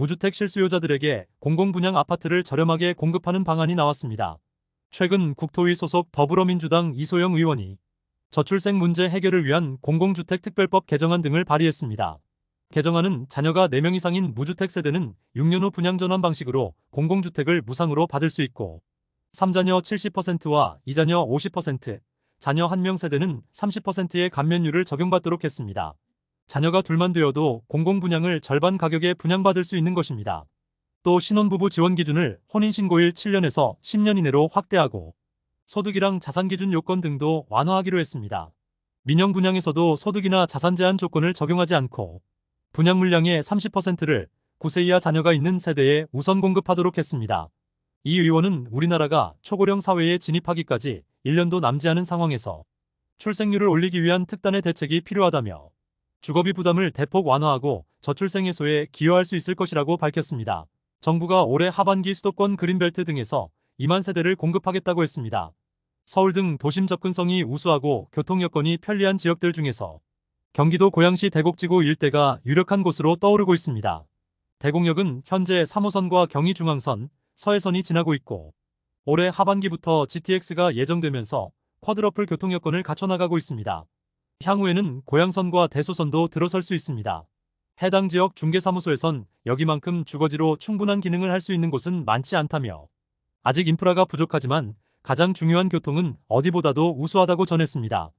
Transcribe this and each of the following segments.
무주택 실수요자들에게 공공분양 아파트를 저렴하게 공급하는 방안이 나왔습니다. 최근 국토위 소속 더불어민주당 이소영 의원이 저출생 문제 해결을 위한 공공주택 특별법 개정안 등을 발의했습니다. 개정안은 자녀가 4명 이상인 무주택 세대는 6년 후 분양 전환 방식으로 공공주택을 무상으로 받을 수 있고 3자녀 70%와 2자녀 50%, 자녀 1명 세대는 30%의 감면율을 적용받도록 했습니다. 자녀가 둘만 되어도 공공분양을 절반 가격에 분양받을 수 있는 것입니다. 또 신혼부부 지원 기준을 혼인신고일 7년에서 10년 이내로 확대하고 소득이랑 자산 기준 요건 등도 완화하기로 했습니다. 민영 분양에서도 소득이나 자산 제한 조건을 적용하지 않고 분양 물량의 30%를 9세 이하 자녀가 있는 세대에 우선 공급하도록 했습니다. 이 의원은 우리나라가 초고령 사회에 진입하기까지 1년도 남지 않은 상황에서 출생률을 올리기 위한 특단의 대책이 필요하다며 주거비 부담을 대폭 완화하고 저출생 해소에 기여할 수 있을 것이라고 밝혔습니다. 정부가 올해 하반기 수도권 그린벨트 등에서 2만 세대를 공급하겠다고 했습니다. 서울 등 도심 접근성이 우수하고 교통 여건이 편리한 지역들 중에서 경기도 고양시 대곡지구 일대가 유력한 곳으로 떠오르고 있습니다. 대곡역은 현재 3호선과 경의중앙선, 서해선이 지나고 있고 올해 하반기부터 GTX가 예정되면서 쿼드러플 교통 여건을 갖춰나가고 있습니다. 향후에는 고양선과 대소선도 들어설 수 있습니다. 해당 지역 중개사무소에선 여기만큼 주거지로 충분한 기능을 할 수 있는 곳은 많지 않다며 아직 인프라가 부족하지만 가장 중요한 교통은 어디보다도 우수하다고 전했습니다.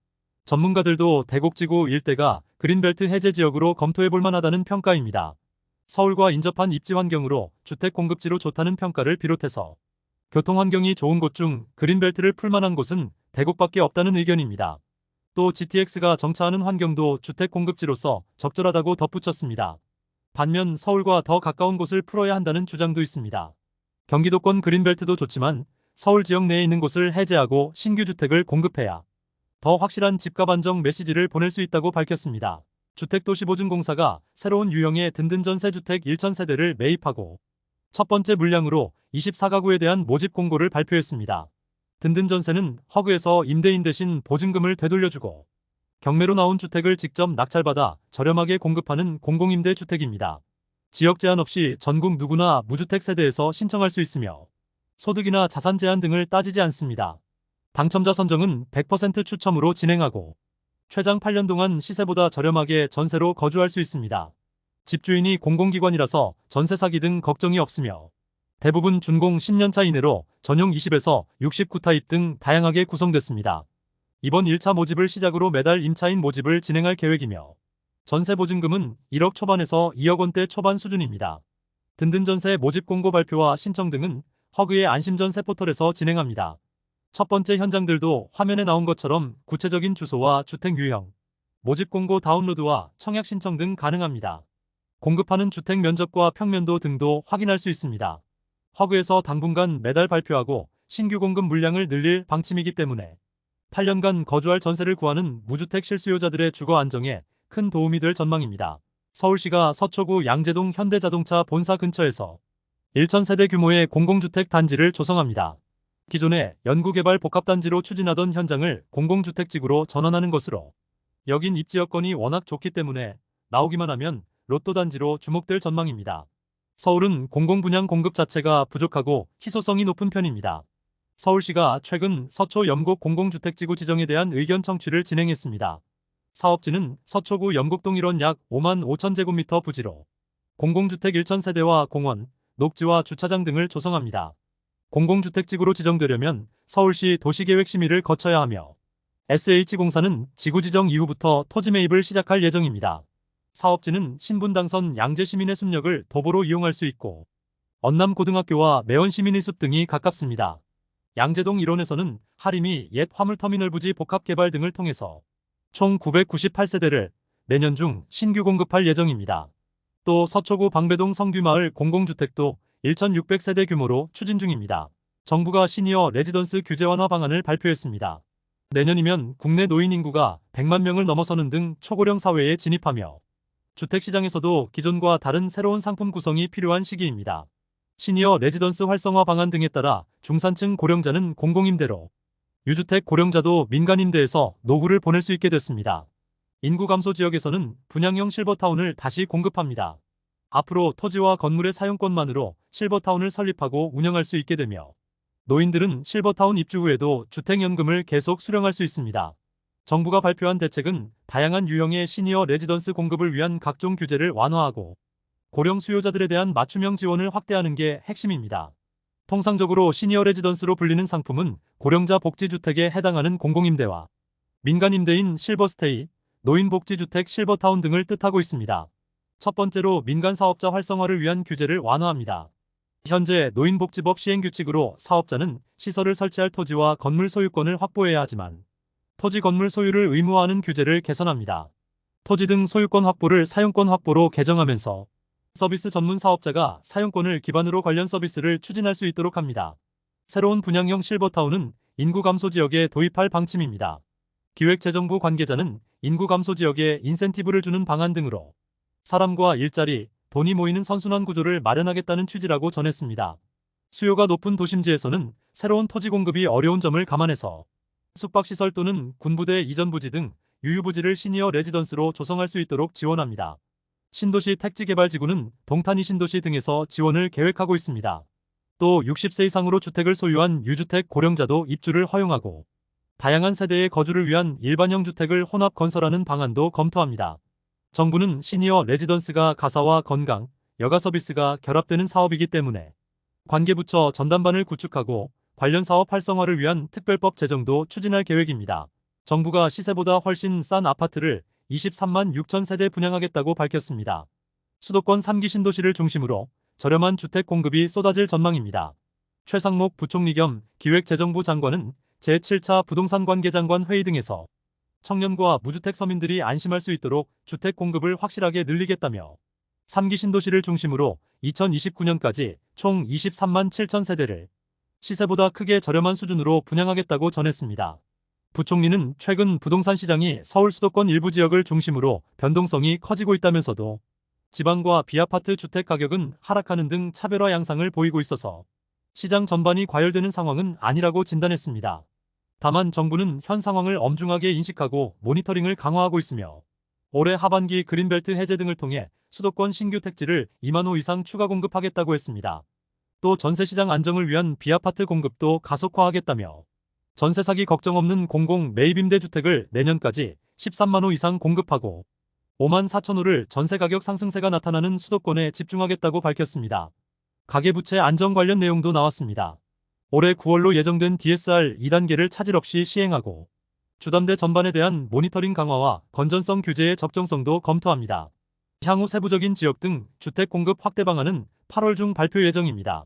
전문가들도 대곡지구 일대가 그린벨트 해제 지역으로 검토해 볼 만하다는 평가입니다. 서울과 인접한 입지 환경으로 주택 공급지로 좋다는 평가를 비롯해서 교통 환경이 좋은 곳 중 그린벨트를 풀만한 곳은 대곡밖에 없다는 의견입니다. 또 GTX가 정차하는 환경도 주택 공급지로서 적절하다고 덧붙였습니다. 반면 서울과 더 가까운 곳을 풀어야 한다는 주장도 있습니다. 경기도권 그린벨트도 좋지만 서울 지역 내에 있는 곳을 해제하고 신규 주택을 공급해야 더 확실한 집값 안정 메시지를 보낼 수 있다고 밝혔습니다. 주택도시보증공사가 새로운 유형의 든든 전세주택 1천세대를 매입하고 첫 번째 물량으로 24가구에 대한 모집 공고를 발표했습니다. 든든 전세는 허그에서 임대인 대신 보증금을 되돌려주고 경매로 나온 주택을 직접 낙찰받아 저렴하게 공급하는 공공임대 주택입니다. 지역 제한 없이 전국 누구나 무주택 세대에서 신청할 수 있으며 소득이나 자산 제한 등을 따지지 않습니다. 당첨자 선정은 100% 추첨으로 진행하고 최장 8년 동안 시세보다 저렴하게 전세로 거주할 수 있습니다. 집주인이 공공기관이라서 전세 사기 등 걱정이 없으며 대부분 준공 10년차 이내로 전용 20에서 69타입 등 다양하게 구성됐습니다. 이번 1차 모집을 시작으로 매달 임차인 모집을 진행할 계획이며 전세 보증금은 1억 초반에서 2억 원대 초반 수준입니다. 든든 전세 모집 공고 발표와 신청 등은 허그의 안심전세 포털에서 진행합니다. 첫 번째 현장들도 화면에 나온 것처럼 구체적인 주소와 주택 유형, 모집 공고 다운로드와 청약 신청 등 가능합니다. 공급하는 주택 면적과 평면도 등도 확인할 수 있습니다. 허그에서 당분간 매달 발표하고 신규 공급 물량을 늘릴 방침이기 때문에 8년간 거주할 전세를 구하는 무주택 실수요자들의 주거 안정에 큰 도움이 될 전망입니다. 서울시가 서초구 양재동 현대자동차 본사 근처에서 1천세대 규모의 공공주택 단지를 조성합니다. 기존에 연구개발 복합단지로 추진하던 현장을 공공주택지구로 전환하는 것으로 여긴 입지 여건이 워낙 좋기 때문에 나오기만 하면 로또 단지로 주목될 전망입니다. 서울은 공공분양 공급 자체가 부족하고 희소성이 높은 편입니다. 서울시가 최근 서초 염곡 공공주택지구 지정에 대한 의견 청취를 진행했습니다. 사업지는 서초구 염곡동 일원 약 5만 5천 제곱미터 부지로 공공주택 1천 세대와 공원, 녹지와 주차장 등을 조성합니다. 공공주택지구로 지정되려면 서울시 도시계획 심의를 거쳐야 하며 SH공사는 지구 지정 이후부터 토지 매입을 시작할 예정입니다. 사업지는 신분 당선 양재 시민의 숲역을 도보로 이용할 수 있고 언남고등학교와 매원시민의 숲 등이 가깝습니다. 양재동 1원에서는 하림이 옛 화물터미널 부지 복합개발 등을 통해서 총 998세대를 내년 중 신규 공급할 예정입니다. 또 서초구 방배동 성규마을 공공주택도 1,600세대 규모로 추진 중입니다. 정부가 시니어 레지던스 규제 완화 방안을 발표했습니다. 내년이면 국내 노인 인구가 100만 명을 넘어서는 등 초고령 사회에 진입하며 주택시장에서도 기존과 다른 새로운 상품 구성이 필요한 시기입니다. 시니어 레지던스 활성화 방안 등에 따라 중산층 고령자는 공공임대로, 유주택 고령자도 민간임대에서 노후를 보낼 수 있게 됐습니다. 인구 감소 지역에서는 분양형 실버타운을 다시 공급합니다. 앞으로 토지와 건물의 사용권만으로 실버타운을 설립하고 운영할 수 있게 되며 노인들은 실버타운 입주 후에도 주택연금을 계속 수령할 수 있습니다. 정부가 발표한 대책은 다양한 유형의 시니어 레지던스 공급을 위한 각종 규제를 완화하고 고령 수요자들에 대한 맞춤형 지원을 확대하는 게 핵심입니다. 통상적으로 시니어 레지던스로 불리는 상품은 고령자 복지주택에 해당하는 공공임대와 민간임대인 실버스테이, 노인복지주택 실버타운 등을 뜻하고 있습니다. 첫 번째로 민간 사업자 활성화를 위한 규제를 완화합니다. 현재 노인복지법 시행규칙으로 사업자는 시설을 설치할 토지와 건물 소유권을 확보해야 하지만 토지 건물 소유를 의무화하는 규제를 개선합니다. 토지 등 소유권 확보를 사용권 확보로 개정하면서 서비스 전문 사업자가 사용권을 기반으로 관련 서비스를 추진할 수 있도록 합니다. 새로운 분양형 실버타운은 인구 감소 지역에 도입할 방침입니다. 기획재정부 관계자는 인구 감소 지역에 인센티브를 주는 방안 등으로 사람과 일자리, 돈이 모이는 선순환 구조를 마련하겠다는 취지라고 전했습니다. 수요가 높은 도심지에서는 새로운 토지 공급이 어려운 점을 감안해서 숙박시설 또는 군부대 이전 부지 등 유유부지를 시니어 레지던스로 조성할 수 있도록 지원합니다. 신도시 택지개발지구는 동탄이 신도시 등에서 지원을 계획하고 있습니다. 또 60세 이상으로 주택을 소유한 유주택 고령자도 입주를 허용하고 다양한 세대의 거주를 위한 일반형 주택을 혼합 건설하는 방안도 검토합니다. 정부는 시니어 레지던스가 가사와 건강, 여가 서비스가 결합되는 사업이기 때문에 관계부처 전담반을 구축하고 관련 사업 활성화를 위한 특별법 제정도 추진할 계획입니다. 정부가 시세보다 훨씬 싼 아파트를 23만 6천 세대 분양하겠다고 밝혔습니다. 수도권 3기 신도시를 중심으로 저렴한 주택 공급이 쏟아질 전망입니다. 최상목 부총리 겸 기획재정부 장관은 제7차 부동산 관계장관 회의 등에서 청년과 무주택 서민들이 안심할 수 있도록 주택 공급을 확실하게 늘리겠다며 3기 신도시를 중심으로 2029년까지 총 23만 7천 세대를 시세보다 크게 저렴한 수준으로 분양하겠다고 전했습니다. 부총리는 최근 부동산 시장이 서울 수도권 일부 지역을 중심으로 변동성이 커지고 있다면서도 지방과 비아파트 주택 가격은 하락하는 등 차별화 양상을 보이고 있어서 시장 전반이 과열되는 상황은 아니라고 진단했습니다. 다만 정부는 현 상황을 엄중하게 인식하고 모니터링을 강화하고 있으며 올해 하반기 그린벨트 해제 등을 통해 수도권 신규 택지를 2만 호 이상 추가 공급하겠다고 했습니다. 또 전세시장 안정을 위한 비아파트 공급도 가속화하겠다며 전세 사기 걱정 없는 공공 매입 임대주택을 내년까지 13만 호 이상 공급하고 5만 4천 호를 전세 가격 상승세가 나타나는 수도권에 집중하겠다고 밝혔습니다. 가계부채 안정 관련 내용도 나왔습니다. 올해 9월로 예정된 DSR 2단계를 차질 없이 시행하고 주담대 전반에 대한 모니터링 강화와 건전성 규제의 적정성도 검토합니다. 향후 세부적인 지역 등 주택 공급 확대 방안은 8월 중 발표 예정입니다.